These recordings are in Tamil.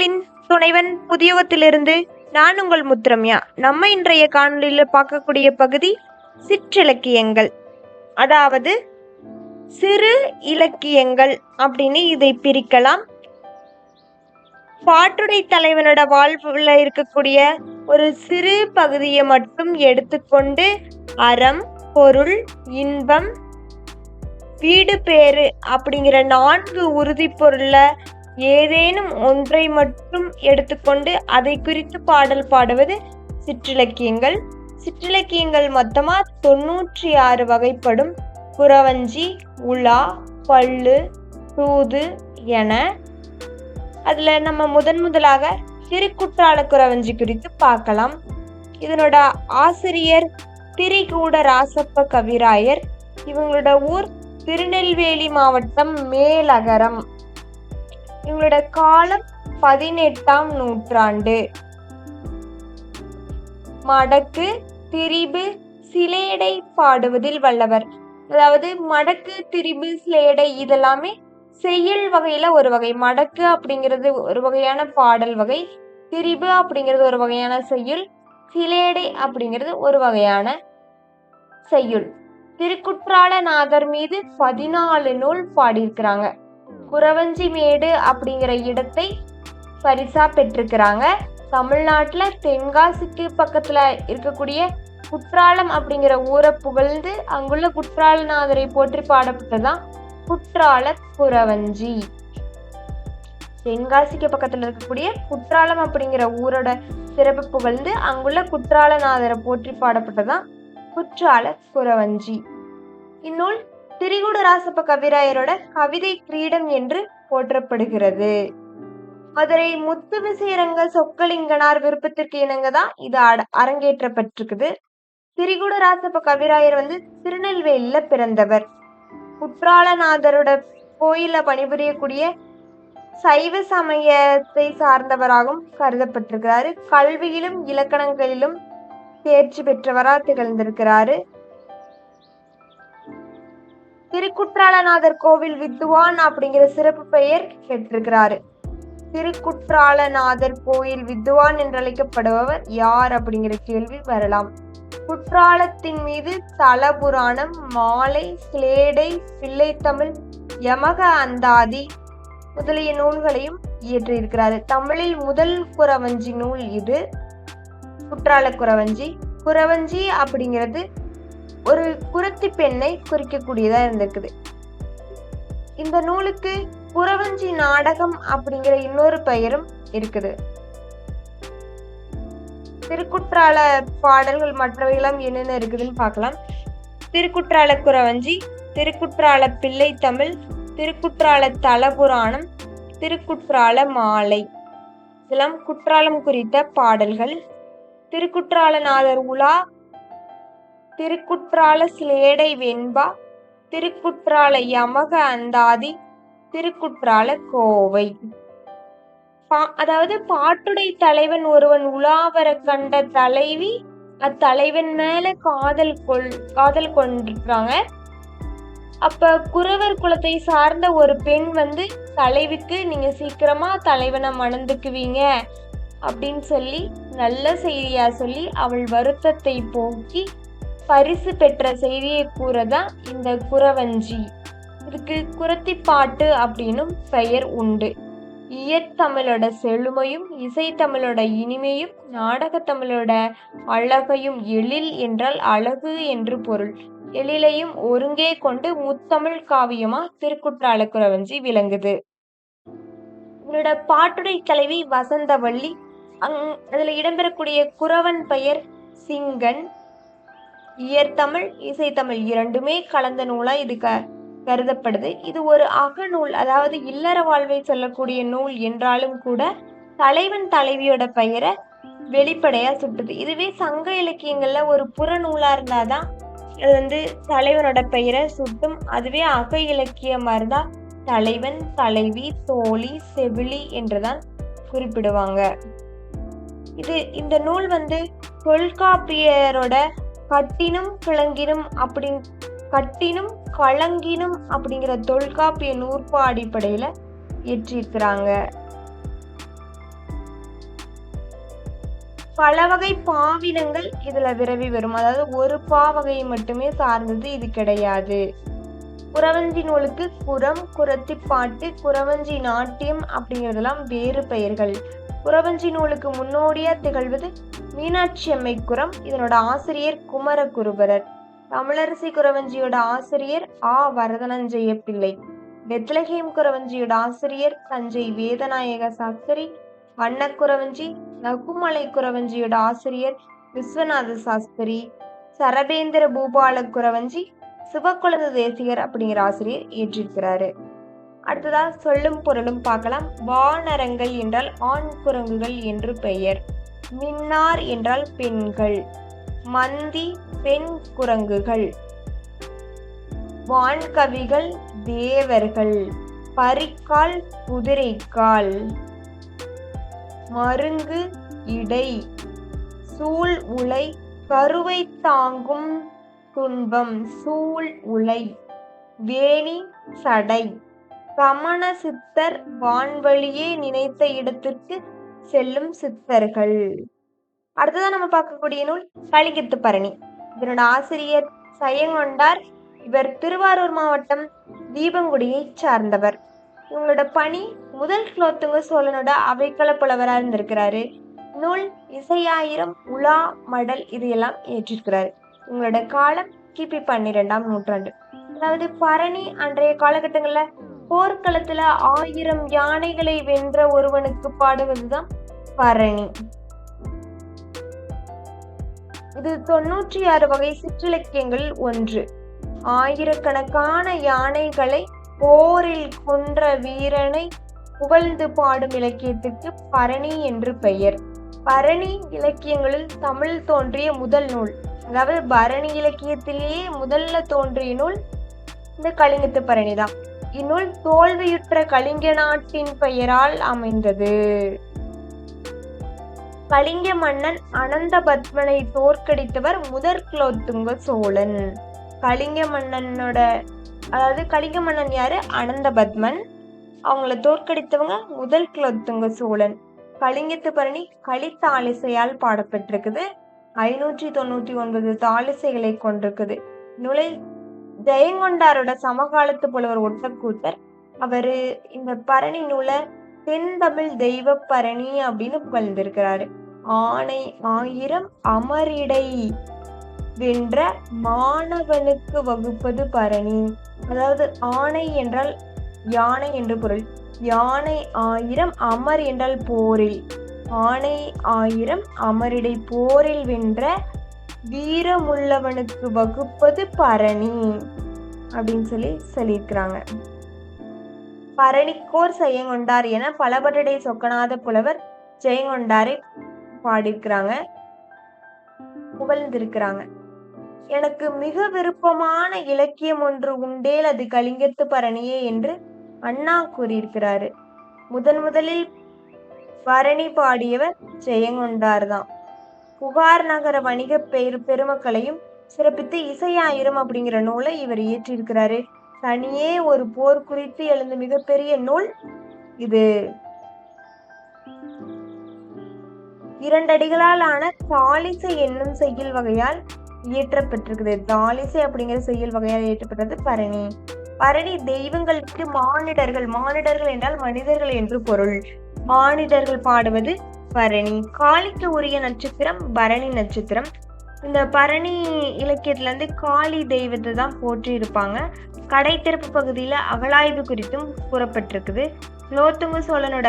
உங்களின் துணைவன் புதியகத்திலிருந்து நான் உங்கள் முத்துரம்யா. நம்ம இன்றைய காணொலியில் பார்க்கக்கூடிய பகுதி சிற்றிலக்கியங்கள். அதாவது சிறு இலக்கியங்கள் அப்படின்னு இதை பிரிக்கலாம். பாட்டுடை தலைவனோட வாழ்வுல இருக்கக்கூடிய ஒரு சிறு பகுதியை மட்டும் எடுத்துக்கொண்டு அறம் பொருள் இன்பம் வீடு பேறு அப்படிங்கிற நான்கு உறுதி பொருளை ஏதேனும் ஒன்றை மட்டும் எடுத்துக்கொண்டு அதை குறித்து பாடல் பாடுவது சிற்றிலக்கியங்கள். சிற்றிலக்கியங்கள் மொத்தமா தொண்ணூற்றி ஆறு வகைப்படும். குறவஞ்சி உலா பல்லு தூது என. அதில் நம்ம முதன் முதலாக திருக்குற்றால குறவஞ்சி குறித்து பார்க்கலாம். இதனோட ஆசிரியர் திரிகூட ராசப்ப கவிராயர். இவங்களோட ஊர் திருநெல்வேலி மாவட்டம் மேலகரம். இவங்களோட காலம் பதினெட்டாம் நூற்றாண்டு. மடக்கு திரிபு சிலேடை பாடுவதில் வல்லவர். அதாவது மடக்கு திரிபு சிலேடை இதெல்லாமே செயல் வகையில ஒரு வகை. மடக்கு அப்படிங்கிறது ஒரு வகையான பாடல் வகை. திரிபு அப்படிங்கிறது ஒரு வகையான செய்யுள் சிலேடை அப்படிங்கிறது ஒரு வகையான செய்யுள் திருக்குற்றால நாதர் மீது பதினாலு நூல் பாடியிருக்கிறாங்க. குறவஞ்சிமேடு அப்படிங்கிற இடத்தை பரிசா பெற்றிருக்கிறாங்க. தமிழ்நாட்டில் தென்காசிக்கு பக்கத்தில் இருக்கக்கூடிய குற்றாலம் அப்படிங்கிற ஊரை புகழ்ந்து அங்குள்ள குற்றாலநாதரை போற்றி பாடப்பட்டதுதான் குற்றால குறவஞ்சி தென்காசிக்கு பக்கத்தில் இருக்கக்கூடிய குற்றாலம் அப்படிங்கிற ஊரோட சிறப்பு புகழ்ந்து அங்குள்ள குற்றாலநாதரை போற்றி பாடப்பட்டதுதான் குற்றால குறவஞ்சி இந்நூல் திரிகுடராசப்ப கவிராயரோட கவிதை கிரீடம் என்று போற்றப்படுகிறது. மதுரை முத்து விசேரங்க சொக்கலிங்கனார் விருப்பத்திற்கு இணங்க தான் இது அட அரங்கேற்றப்பட்டிருக்குது. திரிகுடராசப்ப கவிராயர் வந்து திருநெல்வேலியில பிறந்தவர். குற்றாலநாதரோட கோயில பணிபுரியக்கூடிய சைவ சமயத்தை சார்ந்தவராகவும் கருதப்பட்டிருக்கிறாரு. கல்வியிலும் இலக்கணங்களிலும் தேர்ச்சி பெற்றவராக திகழ்ந்திருக்கிறாரு. திருக்குற்றாலநாதர் கோவில் வித்துவான் அப்படிங்கிற சிறப்பு பெயர் பெற்றிருக்கிறாரு திருக்குற்றாலநாதர் கோயில் வித்துவான் என்று அழைக்கப்படுபவர் யார் அப்படிங்கிற கேள்வி வரலாம். குற்றாலத்தின் மீது தலபுராணம் மாலை சிலேடை பிள்ளைத்தமிழ் யமக அந்தாதி முதலிய நூல்களையும் இயற்றியிருக்கிறாரு. தமிழில் முதல் குறவஞ்சி நூல் இது. குற்றால குறவஞ்சி. குறவஞ்சி அப்படிங்கிறது ஒரு குரத்தி பெண்ணை குறிக்கக்கூடியதா இருந்திருக்குது. இந்த நூலுக்கு குறவஞ்சி நாடகம் அப்படிங்கிற இன்னொரு பெயரும் இருக்குது. திருக்குற்றால பாடல்கள் மற்றவைகளும் என்னென்ன இருக்குதுன்னு பார்க்கலாம். திருக்குற்றால குறவஞ்சி திருக்குற்றால பிள்ளை தமிழ் திருக்குற்றால தலபுராணம் திருக்குற்றால மாலை. இதெல்லாம் குற்றாலம் குறித்த பாடல்கள். திருக்குற்றாலநாதர் உலா திருக்குற்றால சிலேடை வெண்பா திருக்குற்றால யமக அந்தாதி திருக்குற்றால கோவை. பா- அதாவது பாட்டுடை தலைவன் ஒருவன் உலாவர கண்ட தலைவி அத்தலைவன் மேல காதல் கொள் காதல் கொண்டிருக்காங்க அப்ப குறவர் குலத்தை சார்ந்த ஒரு பெண் வந்து தலைவிக்கு நீங்க சீக்கிரமா தலைவனை மணந்துக்குவீங்க அப்படின்னு சொல்லி நல்ல செய்தியா சொல்லி அவள் வருத்தத்தை போக்கி பரிசு பெற்ற செய்தியை கூறதான் இந்த குறவஞ்சி. இதுக்கு குரத்தி பாட்டு அப்படின்னும் பெயர் உண்டு. இயற்தமிழோட செழுமையும் இசைத்தமிழோட இனிமையும் நாடகத்தமிழோட அழகையும் எழில் என்றால் அழகு என்று பொருள். எழிலையும் ஒருங்கே கொண்டு முத்தமிழ் காவியமா திருக்குற்றால குறவஞ்சி விளங்குது. இவரோட பாட்டுடை தலைவி வசந்தவள்ளி அங் அதில் இடம்பெறக்கூடிய குறவன் பெயர் சிங்கன். இயற்தமிழ் இசைத்தமிழ் இரண்டுமே கலந்த நூலா இது க கருதப்படுது. இது ஒரு அகநூல் அதாவது இல்லற வாழ்வை சொல்லக்கூடிய நூல் என்றாலும் கூட தலைவன் தலைவியோட பெயரை வெளிப்படையா சுட்டுது இதுவே சங்க இலக்கியங்கள்ல ஒரு புறநூலா இருந்தாதான் அது வந்து தலைவனோட பெயரை சுட்டும். அதுவே அக இலக்கியமா இருந்தா தலைவன் தலைவி தோழி செவிலி என்றுதான் குறிப்பிடுவாங்க. இது இந்த நூல் வந்து தொல்காப்பியரோட கட்டினும் கிழங்கினும் அப்படி கட்டினும் கலங்கினும் அப்படிங்கிற தொல்காப்பிய நூற்பா அடிப்படையில இயற்றியிருக்கிறாங்க. பல வகை பாவினங்கள் இதுல விரவி வரும். அதாவது ஒரு பாவகையை மட்டுமே சார்ந்தது இது கிடையாது. குறவஞ்சி நூலுக்கு குரம் குரத்திப்பாட்டு குறவஞ்சி நாட்டியம் அப்படிங்கிறதெல்லாம் வேறு பெயர்கள். குறவஞ்சி நூலுக்கு முன்னோடியா திகழ்வது மீனாட்சி அம்மை குரம் இதனோட ஆசிரியர் குமரகுருபரர். தமிழரசி குறவஞ்சியோட ஆசிரியர் ஆ. வரதனஞ்செய்ய பிள்ளை. பெத்லஹேம் குறவஞ்சியோட ஆசிரியர் தஞ்சை வேதநாயக சாஸ்திரி. வண்ணக்குறவஞ்சி நகுமலை குறவஞ்சியோட ஆசிரியர் விஸ்வநாத சாஸ்திரி. சரபேந்திர பூபால குறவஞ்சி சிவக்குழந்த தேசிகர் அப்படிங்கிற ஆசிரியர் ஏற்றிருக்கிறாரு. அடுத்ததா சொல்லும் பொருளும் பார்க்கலாம். வானரங்கள் என்றால் ஆண் குரங்குகள் என்று பெயர். மின்னார் என்றால் பெண்கள். மந்தி பெண் குரங்குகள். வான்கவிகள் தேவர்கள். பரிக்கால் குதிரைக்கால். மருங்கு இடை. சூழ் உலை கருவை தாங்கும் துன்பம். சூழ் உலை. வேணி சடை. கமண சித்தர் வான்வழியே நினைத்த இடத்திற்கு செல்லும் சித்தர்கள். அடுத்ததான் நம்ம பார்க்கக்கூடிய நூல் கலிங்கத்து பரணி. இதனோட ஆசிரியர் சயங்கொண்டார். இவர் திருவாரூர் மாவட்டம் தீபங்குடியை சார்ந்தவர். இவங்களோட பணி முதல் குலோத்துங்க சோழனோட அவைக்கள புலவராக இருந்திருக்கிறாரு. நூல் இசையாயிரம் உலா மடல் இதையெல்லாம் ஏற்றிருக்கிறாரு. இவங்களோட காலம் கிபி பன்னிரெண்டாம் நூற்றாண்டு. அதாவது பரணி அன்றைய காலகட்டங்களில் போர்க்களத்துல ஆயிரம் யானைகளை வென்ற ஒருவனுக்கு பாடுவதுதான் பரணி. இது தொன்னூற்றி ஆறு வகை சிற்றிலக்கியங்கள் ஒன்று. ஆயிரக்கணக்கான யானைகளை போரில் கொன்ற வீரனை புகழ்ந்து பாடும் இலக்கியத்திற்கு பரணி என்று பெயர். பரணி இலக்கியங்களில் தமிழ் தோன்றிய முதல் நூல். அதாவது பரணி இலக்கியத்திலேயே முதல்ல தோன்றிய நூல் இந்த கலிங்கத்து பரணி தான் இந்நூல் தோல்வியுற்ற கலிங்க நாட்டின் பெயரால் அமைந்தது. கலிங்க மன்னன் அனந்த பத்மனை தோற்கடித்தவர் முதற் குலோத்துங்க சோழன். கலிங்க மன்னனோட அதாவது கலிங்க மன்னன் யாரு? அனந்த பத்மன் அவங்கள தோற்கடித்தவங்க முதல் குலோத்துங்க சோழன். கலிங்கத்து பரணி களித்தாலிசையால் பாடப்பட்டிருக்குது. ஐநூற்றி தொண்ணூற்றி ஒன்பது தாலிசைகளை கொண்டிருக்குது. நுழை ஜெயங்கொண்டாரோட சமகாலத்து புலவர் ஒட்டக்கூத்தர். அவரு இந்த பரணி நூலை தென்தமிழ் தெய்வ பரணி அப்படின்னு புகழ்ந்திருக்கிறாரு. ஆணை ஆயிரம் அமரிடை வென்ற மாணவனுக்கு வகுப்பது பரணி. அதாவது ஆணை என்றால் யானை என்று பொருள். யானை ஆயிரம் அமர் என்றால் போரில். ஆணை ஆயிரம் அமரிடை போரில் வென்ற வீரமுள்ளவனுக்கு வகுப்பது பரணி அப்படின்னு சொல்லி சொல்லியிருக்கிறாங்க. பரணிக்கோர் செய்யங்கொண்டார் என பலபட்டடை சொக்கநாத புலவர் ஜெயங்கொண்டாரை பாடியிருக்கிறாங்க. புகழ்ந்திருக்கிறாங்க. எனக்கு மிக விருப்பமான இலக்கியம் ஒன்று உண்டேல் அது கலிங்கத்து பரணியே என்று அண்ணா கூறியிருக்கிறாரு. முதன் முதலில் பரணி பாடியவர் ஜெயங்கொண்டார் தான் புகார் நகர வணிக பெரு பெருமக்களையும் சிறப்பித்து இசையாயிரம் அப்படிங்கிற நூலை இவர் இயற்றியிருக்கிறாரு. தனியே ஒரு போர் குறித்து எழுந்த மிகப்பெரிய நூல் இது. இரண்டடிகளால் ஆன தாலிசை என்னும் செய்யுள் வகையால் இயற்றப்பட்டிருக்குது. தாலிசை அப்படிங்கிற செய்யுள் வகையால் இயற்றப்பட்டது பரணி. பரணி தெய்வங்களுக்கு மானிடர்கள் மானிடர்கள் என்றால் மனிதர்கள் என்று பொருள். மானிடர்கள் பாடுவது பரணி காளிக்கு உரிய நட்சத்திரம் பரணி நட்சத்திரம். இந்த பரணி இலக்கியத்துல இருந்து காளி தெய்வத்தை தான் போற்றி இருப்பாங்க கடை திறப்பு பகுதியில அகழாய்வு குறித்தும் கூறப்பட்டிருக்குது. லோத்துங்க சோழனோட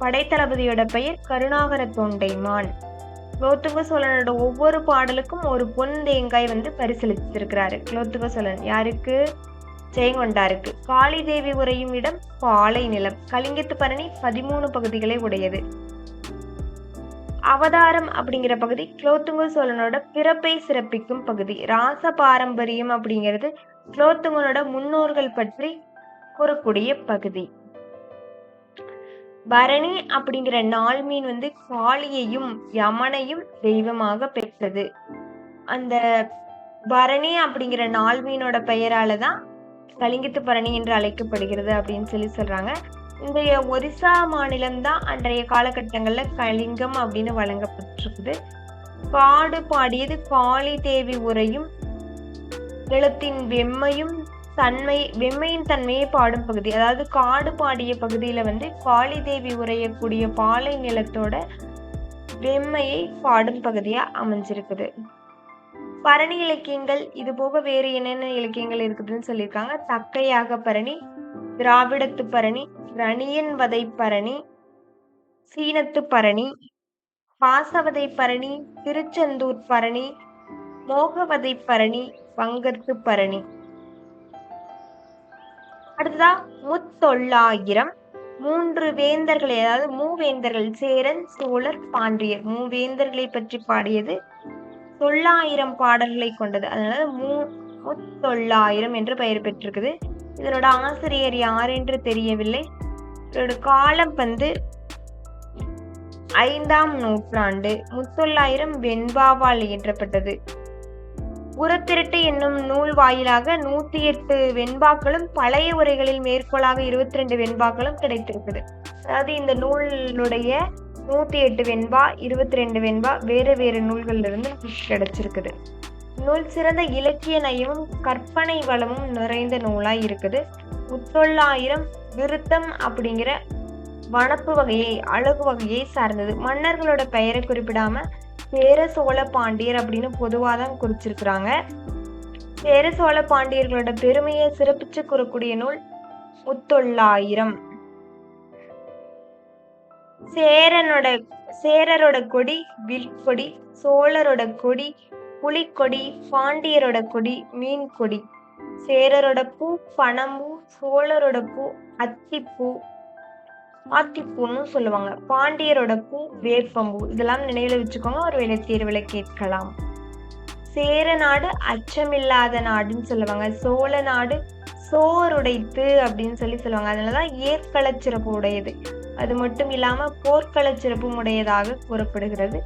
படைத்தளபதியோட பெயர் கருணாகர தொண்டைமான். லோத்துங்க சோழனோட ஒவ்வொரு பாடலுக்கும் ஒரு பொன் தேங்காய் வந்து பரிசீலித்திருக்கிறாரு லோத்துங்க சோழன் யாருக்கு? ஜெயங்கொண்டாருக்கு. காளி தேவி உரையும் இடம் பாலை நிலம். கலிங்கத்து பரணி பதிமூணு பகுதிகளை உடையது. அவதாரம் அப்படிங்கிற பகுதி குலோத்துங்க சோழனோட பிறப்பை சிறப்பிக்கும் பகுதி. ராச பாரம்பரியம் அப்படிங்கிறது குலோத்துங்கனோட முன்னோர்கள் பற்றி கூறக்கூடிய பகுதி. பரணி அப்படிங்கிற நாள் மீன் வந்து காளியையும் யமனையும் தெய்வமாக பெற்றது. அந்த பரணி அப்படிங்கிற நாள் மீனோட பெயரால தான் கலிங்கத்து பரணி என்று அழைக்கப்படுகிறது அப்படின்னு சொல்லி சொல்றாங்க. இன்றைய ஒரிசா மாநிலம்தான் அன்றைய காலகட்டங்களில் கலிங்கம் அப்படின்னு வழங்கப்பட்டிருக்குது. காடு பாடியது காளி தேவி உரையும் நிலத்தின் வெம்மையும் தன்மை வெம்மையின் தன்மையை பாடும் பகுதி. அதாவது காடு பாடிய பகுதியில வந்து காளி தேவி உரையக்கூடிய பாலை நிலத்தோட வெம்மையை பாடும் பகுதியா அமைஞ்சிருக்குது. பரணி இலக்கியங்கள் இது போக வேறு என்னென்ன இலக்கியங்கள் இருக்குதுன்னு சொல்லியிருக்காங்க. தக்கையாக பரணி திராவிடத்து பரணி ரணியன் வதை பரணி சீனத்து பரணி பாசவதை பரணி திருச்செந்தூர் பரணி மோகவதை பரணி வங்கத்து பரணி. அடுத்ததா முத்தொள்ளாயிரம் மூன்று வேந்தர்களை அதாவது மூவேந்தர்கள் சேரன் சோழர் பாண்டியர். மூவேந்தர்களை பற்றி பாடியது தொள்ளாயிரம் பாடல்களை கொண்டது. அதனால மூ முத்தொள்ளாயிரம் என்று பெயர் பெற்றிருக்குது. இதனோட ஆசிரியர் யார் என்று தெரியவில்லை. இதோட காலம் வந்து ஐந்தாம் நூற்றாண்டு முத்தொள்ளாயிரம் வெண்பாவால் இயற்றப்பட்டது. உரத்திரட்டு என்னும் நூல் வாயிலாக நூத்தி எட்டு வெண்பாக்களும் பழைய உரைகளில் மேற்கோளாக இருபத்தி ரெண்டு வெண்பாக்களும் கிடைத்திருக்குது. அதாவது இந்த நூலுடைய நூத்தி எட்டு வெண்பா இருபத்தி ரெண்டு வெண்பா வேறு வேறு நூல்கள்ல இருந்து நமக்கு கிடைச்சிருக்குது. நூல் சிறந்த இலக்கிய நயமும் கற்பனை வளமும் நிறைந்த நூலாய் இருக்குது. முத்தொள்ளாயிரம் விருத்தம் அப்படிங்கிற வனப்பு வகையை அழகு வகையை சார்ந்தது. மன்னர்களோட பெயரை குறிப்பிடாம சேர சோழ பாண்டியர் அப்படின்னு பொதுவாக தான் குறிச்சிருக்கிறாங்க. சேர சோழ பாண்டியர்களோட பெருமையை சிறப்பிச்சு கூறக்கூடிய நூல் முத்தொள்ளாயிரம். சேரனோட சேரரோட கொடி வில்கொடி சோழரோட கொடி புலிக்கொடி பாண்டியரோட கொடி மீன் கொடி சேரரோட பூ பனம்பூ சோழரோட பூ அத்திப்பூ. ஆத்திப்பூன்னு சொல்லுவாங்க. பாண்டியரோட பூ வேப்பம்பூ. இதெல்லாம் நினைவில் வச்சுக்கோங்க. ஒரு வேலை தேர்வில் கேட்கலாம். சேர நாடு அச்சமில்லாத நாடுன்னு சொல்லுவாங்க. சோழ நாடு சோறுடைத்து அப்படின்னு சொல்லி சொல்லுவாங்க. அதனாலதான் ஏற்கள சிறப்பு உடையது. அது மட்டும் இல்லாம போர்க்கள சிறப்பும் உடையதாக கூறப்படுகிறது.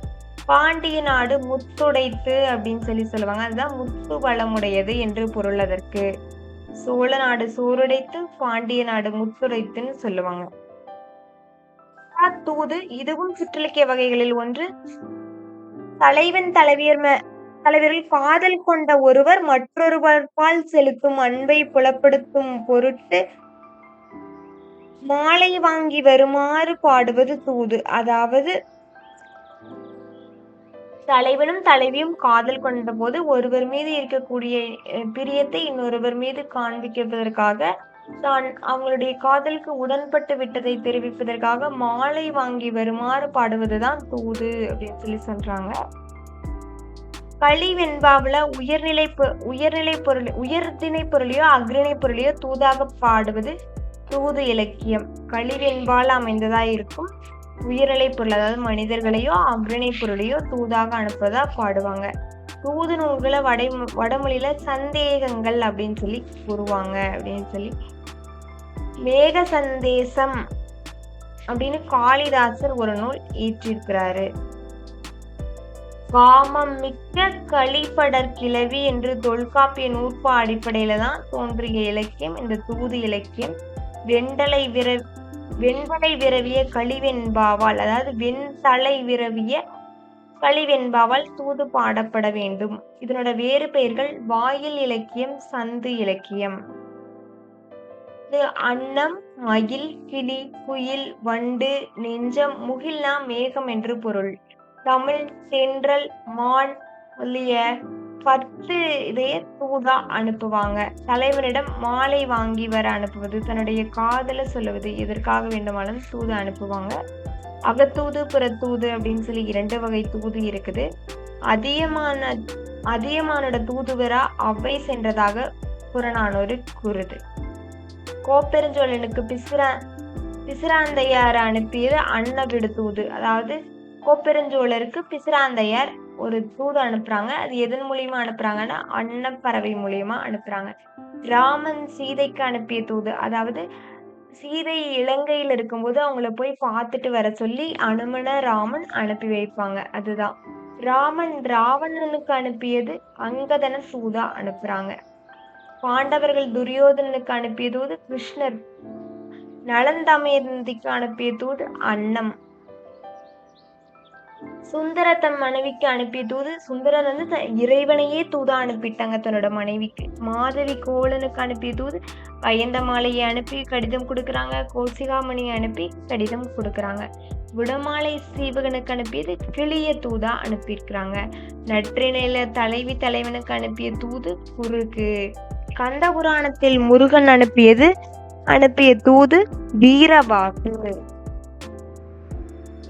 பாண்டிய நாடு முத்துடைத்து அப்படின்னு சொல்லி சொல்லுவாங்க. அதுதான் முத்து வளமுடையது என்று பொருள் அதற்கு. சோழ நாடு சோறுடைத்து பாண்டிய நாடு முத்துடைத்துன்னு சொல்லுவாங்க. தூது இதுவும் சிற்றிலக்கிய வகைகளில் ஒன்று. தலைவன் தலைவியர் ம- தலைவரில் காதல் கொண்ட ஒருவர் மற்றொருவர்பால் செலுத்தும் அன்பை புலப்படுத்தும் பொருட்டு மாலை வாங்கி வருமாறு பாடுவது தூது. அதாவது தலைவனும் தலைவியும் காதல் கொண்ட போது ஒருவர் மீது இருக்கக்கூடிய பிரியத்தை இன்னொருவர் மீது காண்பிப்பதற்காக தான் அவங்களுடைய காதலுக்கு உடன்பட்டு விட்டதை தெரிவிப்பதற்காக மாலை வாங்கி வருமாறு பாடுவதுதான் தூது அப்படின்னு சொல்லி சொல்றாங்க. கழிவெண்பாவுல உயர்நிலை பொ- உயர்நிலை பொருள் உயர்தினை பொருளையோ அக்ரிணை பொருளையோ தூதாக பாடுவது தூது இலக்கியம். கழிவெண்பால் அமைந்ததா இருக்கும். உயிரலை பொருள் அதாவது மனிதர்களையோ அக்ரணி பொருளையோ தூதாக அனுப்புவதா பாடுவாங்க. தூது நூல்களை வடை வடமொழியில சந்தேகங்கள் அப்படின்னு சொல்லி கூறுவாங்க அப்படின்னு சொல்லி. மேக சந்தேசம் அப்படின்னு காளிதாசர் ஒரு நூல் இயற்றியிருக்கிறாரு காமம் மிக்க கழிப்படர் கிளவி என்று தொல்காப்பிய நூற்பா அடிப்படையில தான் தோன்றிய இலக்கியம். இந்த தூது இலக்கியம் வெண்டலை விர வெண்படை விரவிய கழிவெண்பாவால் அதாவது வெண்தலை விரவிய கழிவெண்பாவால் தூது பாடப்பட வேண்டும். இதனோட வேறு பெயர்கள் வாயில் இலக்கியம் சந்து இலக்கியம். இது அன்னம் மயில் கிளி குயில் வண்டு நெஞ்சம் முகில்னா மேகம் என்று பொருள். தமிழ் சென்றல் மான் முதலிய பத்து இதே தூதா அனுப்புவாங்க. தலைவரிடம் மாலை வாங்கி வர அனுப்புவது தன்னுடைய காதல சொல்லுவது எதற்காக வேண்டுமானாலும் தூது அனுப்புவாங்க. அகத்தூது புறத்தூது அப்படின்னு சொல்லி இரண்டு வகை தூது இருக்குது. அதிகமான அதிகமானோட தூதுவரா அவை சென்றதாக புறநானூறு கூறுது. கோப்பெருஞ்சோழனுக்கு பிசுரா பிசுராந்தையார் அனுப்பியது அன்னவிடு தூது அதாவது கோப்பெருஞ்சோழருக்கு பிசிராந்தையார் ஒரு தூது அனுப்புறாங்க. அது எதன் மூலியமா அனுப்புறாங்கன்னா அன்னப்பறவை மூலியமா அனுப்புறாங்க. ராமன் சீதைக்கு அனுப்பிய தூது அதாவது சீதை இலங்கையில் இருக்கும்போது அவங்கள போய் பார்த்துட்டு வர சொல்லி அனுமன ராமன் அனுப்பி வைப்பாங்க. அதுதான். ராமன் ராவணனுக்கு அனுப்பியது அங்கதன சூதா அனுப்புறாங்க. பாண்டவர்கள் துரியோதனனுக்கு அனுப்பிய தூது கிருஷ்ணர். நலன் தமயந்திக்கு அனுப்பிய தூது அன்னம். சுந்தர தன் மனைவிக்கு அனுப்பிய தூது சுந்தரர் வந்து த- இறைவனையே தூதா அனுப்பிட்டாங்க தன்னோட மனைவிக்கு. மாதவி கோவலனுக்கு அனுப்பிய தூது பயந்த மாலையை அனுப்பி கடிதம் கொடுக்குறாங்க. கோசிகாமணியை அனுப்பி கடிதம் கொடுக்குறாங்க. குடமாலை சீவகனுக்கு அனுப்பியது கிளிய தூதா அனுப்பியிருக்கிறாங்க. நற்றிணையில தலைவி தலைவனுக்கு அனுப்பிய தூது குறுக்கு கந்த புராணத்தில் முருகன் அனுப்பியது அனுப்பிய தூது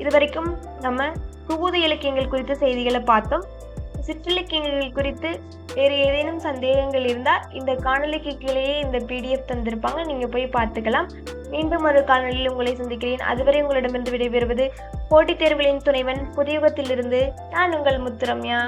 இதுவரைக்கும் நம்ம தூது இலக்கியங்கள் குறித்த செய்திகளை பார்த்தோம். சிற்றிலக்கியங்கள் குறித்து வேறு ஏதேனும் சந்தேகங்கள் இருந்தால் இந்த காணொலிக்கு கீழேயே இந்த பிடிஎஃப் தந்திருப்பாங்க. நீங்க போய் பார்த்துக்கலாம். மீண்டும் ஒரு காணொலியில் உங்களை சந்திக்கிறேன். அதுவரை உங்களிடமிருந்து விடைபெறுவது போட்டித் தேர்வுகளின் துணைவன் புதியுகத்திலிருந்து நான் உங்கள் முத்துரம்யா.